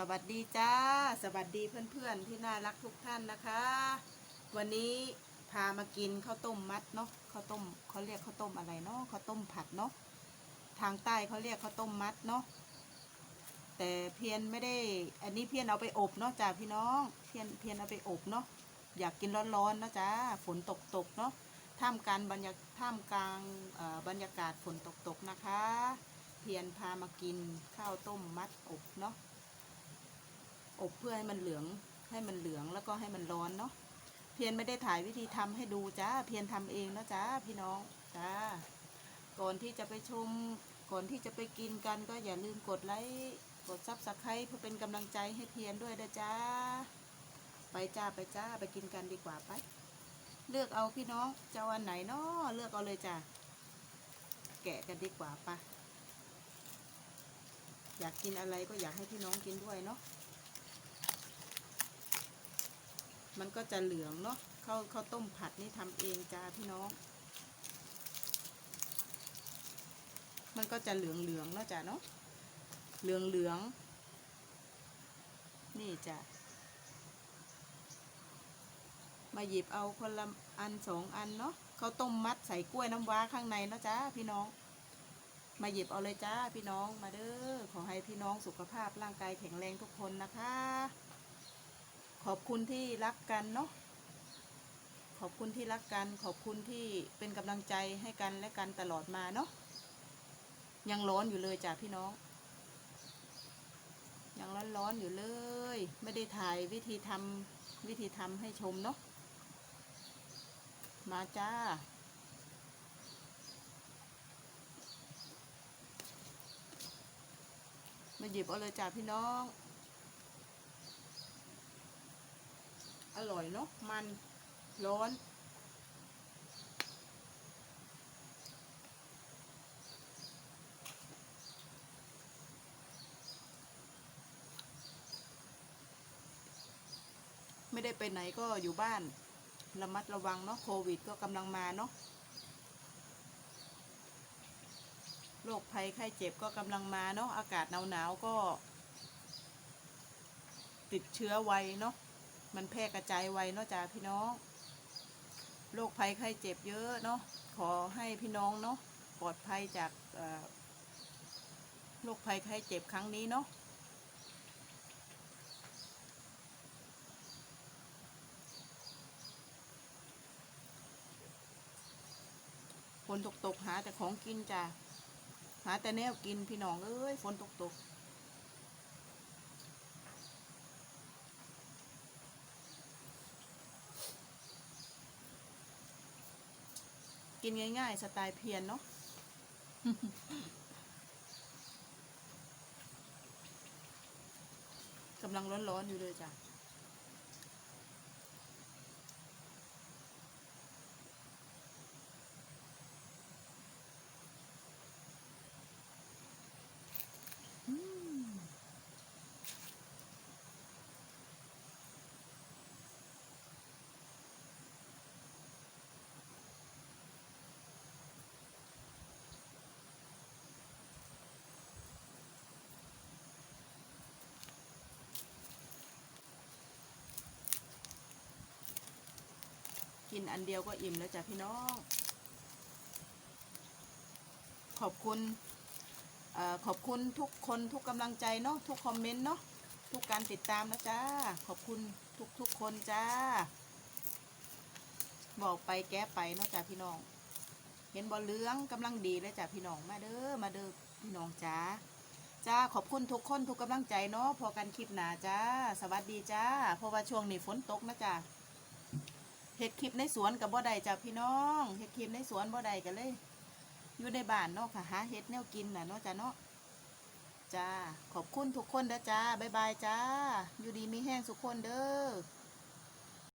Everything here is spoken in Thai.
สวัสดีจ้า สวัสดีเพื่อนๆที่น่ารักทุกท่านนะคะ วันนี้พามากินข้าวต้มมัดเนาะข้าวต้มเขาเรียกข้าวต้มอะไรเนาะข้าวต้มผัดเนาะทางใต้เขาเรียกข้าวต้มมัดเนาะแต่เพียนไม่ได้ อันนี้เพียนเอาไปอบเนาะจ้าพี่น้องเพียนเพียนเอาไปอบเนาะอยากกินร้อนๆนะจ้าฝนตกตกเนาะท่ามกลางบรรยาท่ามกลางบรรยากาศฝนตกตกนะคะ เพียนพามากินข้าวต้มมัดอบเนาะ อบเพื่อให้มันเหลืองให้มันเหลืองแล้วก็ให้มันร้อนเนาะเพียนไม่ได้ถ่ายวิธีทำให้ดูจ้าเพียนทำเองนะจ้าพี่น้องจ้าก่อนที่จะไปชมก่อนที่จะไปกินกันก็อย่าลืมกดไลค์กดซับสไครต์เพื่อเป็นกำลังใจให้เพียนด้วยนะจ้าไปจ้าไปจ้าไปกินกันดีกว่าไป เลือกเอาพี่น้องจะเอาอันไหนเนาะเลือกเอาเลยจ้าแกะกันดีกว่าปะอยากกินอะไรก็อยากให้พี่น้องกินด้วยเนาะ มันก็จะเหลืองเนาะข้าวข้าวต้มผัดนี่ทำเองจ้าพี่น้อง มันก็จะเหลืองเหลืองเนาะจ้าเนาะเหลืองเหลืองนี่จ้ะมาหยิบเอาคนละอันสองอันเนาะเขาต้มมัดใส่กล้วยน้ำว้าข้างในเนาะจ้าพี่น้อง มาหยิบเอาเลยจ้าพี่น้องมาเด้อขอให้พี่น้องสุขภาพร่างกายแข็งแรงทุกคนนะคะ ขอบคุณที่รักกันเนาะขอบคุณที่รักกัน ขอบคุณที่เป็นกำลังใจให้กันและกันตลอดมาเนาะยังร้อนอยู่เลยจ้ะพี่น้อง ยังร้อนๆอยู่เลย ไม่ได้ถ่ายวิธีทำวิธีทำให้ชมเนาะมาจ้ามาหยิบเอาเลยจ้ะพี่น้อง อร่อยเนาะมันร้อน ไม่ได้ไปไหนก็อยู่บ้านระมัดระวังเนาะโควิดก็กำลังมาเนาะโรคภัยไข้เจ็บก็กำลังมาเนาะอากาศหนาวๆก็ ติดเชื้อไวเนาะ มันแพร่กระจายไวเนาะจ้าพี่น้องโรคภัยไข้เจ็บเยอะเนาะขอให้พี่น้องเนาะปลอดภัยจากโรคภัยไข้เจ็บครั้งนี้เนาะฝนตกตกหาแต่ของกินจ้ะหาแต่แนวกินพี่น้องเอ้ยฝนตกตก กินง่าย ๆ สไตล์เพียนเนาะกำลังร้อนๆอยู่เลยจ้ะ กินอันเดียวก็อิ่มแล้วจ้ะพี่น้อง ขอบคุณอขอบคุณทุกคนทุกกำลังใจเนาะทุกคอมเมนต์เนาะทุกการติดตามนะจ้าขอบคุณทุกทุกๆคนจ้า บอกไปแก้ไปเนาะจ้าพี่น้อง เห็นบอลเหลื้องกำลังดีเลยจ้าพี่น้องมาเด้อมาเด้อพี่น้องจ้าจ้าขอบคุณทุกคนทุกกำลังใจเนาะพอกันคลิปหนาจ้า สวัสดีจ้าเพราะว่าช่วงนี้ฝนตกนะจ้า เห็ดคลิปในสวนกับบ่ได้จ้าพี่น้องเห็ดคลิปในสวนบ่ได้กันเลย อยู่ในบ้านเนาะค่ะหาเฮ็ดแนวกินน่ะเนาะจ้าเนาะจ้าขอบคุณทุกคนนะจ้าบ๊ายบายจ้า อยู่ดีมีแห้งสุกคนเด้อ